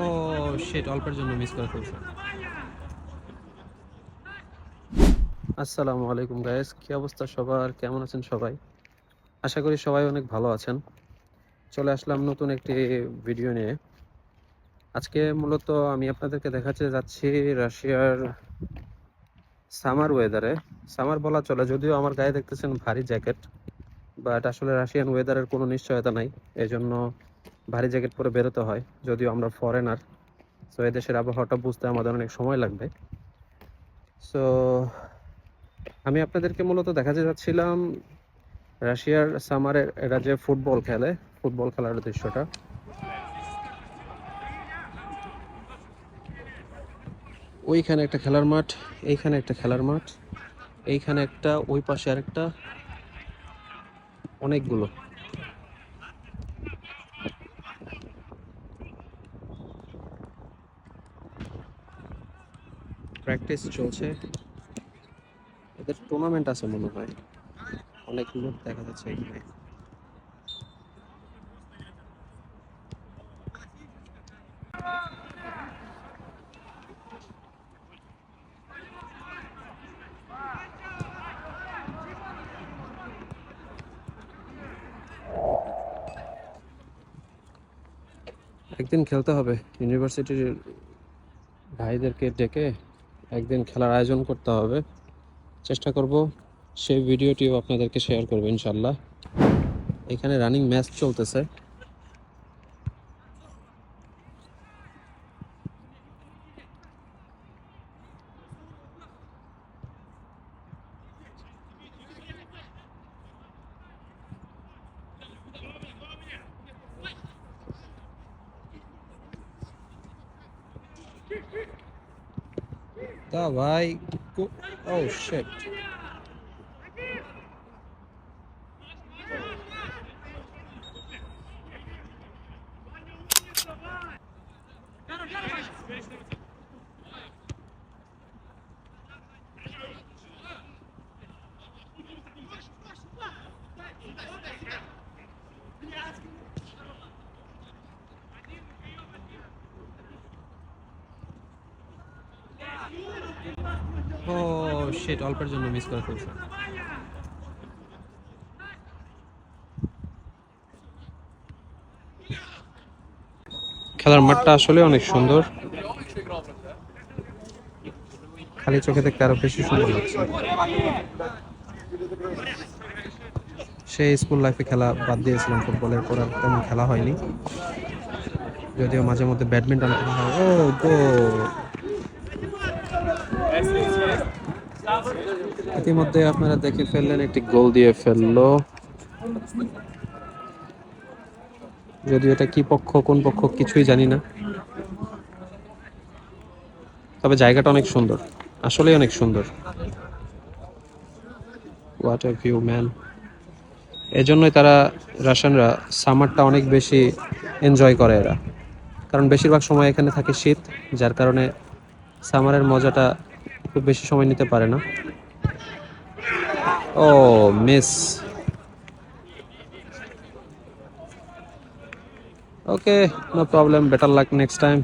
ও sheet অল্পের জন্য miss করে ফেলছে। আসসালামু আলাইকুম গাইস কি অবস্থা সবার? কেমন আছেন সবাই? আশা করি সবাই অনেক ভালো আছেন। চলে আসলাম নতুন একটি ভিডিও নিয়ে। আজকে মূলত আমি আপনাদেরকে দেখাতে যাচ্ছি রাশিয়ার সামার ওয়েদারে সামার বলা চলে, যদিও আমার গায়ে দেখতেছেন ভারী জ্যাকেট বাট আসলে রাশিয়ান ওয়েদারের কোনো নিশ্চয়তা নাই। এই জন্য ভারী জ্যাকেট পরে বেরোতে হয়, যদিও আমরা ফরেনার সো এদেশের আবহাওয়াটা বুঝতে আমাদের অনেক সময় লাগবে। সো আমি আপনাদেরকে মূলত দেখাতে যাচ্ছিলাম রাশিয়ার সামারে এরা যে ফুটবল খেলে ফুটবল খেলার দৃশ্যটা ওইখানে একটা খেলার মাঠ, এইখানে একটা খেলার মাঠ, এইখানে একটা, ওই পাশে আরেকটা, অনেকগুলো। প্র্যাকটিস চলছে। এদের টুর্নামেন্ট আছে মনে হয়। অনেক লোক দেখা যাচ্ছে এখানে। একদিন খেলতে হবে। ইউনিভার্সিটির ভাইদেরকে ডেকে একদিন খেলার আয়োজন করতে হবে। চেষ্টা করব সেই ভিডিওটিও আপনাদেরকে শেয়ার করব ইনশাল্লাহ এখানে রানিং ম্যাচ চলতেছে। তা ভাই ও শিট ও শিট অল্পের জন্য মিস করে ফেলছে। খেলার মাঠটা আসলে অনেক সুন্দর। খালি চোখে দেখতে আরও বেশি সুন্দর লাগছে। সেই স্কুল লাইফে খেলা বাদ দিয়েছিলাম ফুটবলের পর তেমন খেলা হয়নি। যদিও মাঝে মধ্যে ব্যাডমিন্টন খেলা হয় ও গো! ইতিমধ্যে আপনারা দেখে ফেললেন, একটি গোল দিয়ে ফেলল। যদিও এটা কি পক্ষ, কোন পক্ষ কিছুই জানি না। তবে জায়গাটা অনেক সুন্দর আসলেই অনেক সুন্দর। হোয়াট এ ভিউ ম্যান এজন্যই তারা রাশিয়ানরা সামারটা অনেক বেশি এনজয় করে এরা। কারণ বেশিরভাগ সময় এখানে থাকে শীত, যার কারণে সামারের মজাটা খুব বেশি সময় নিতে পারে না। ও miss okay no problem better luck next time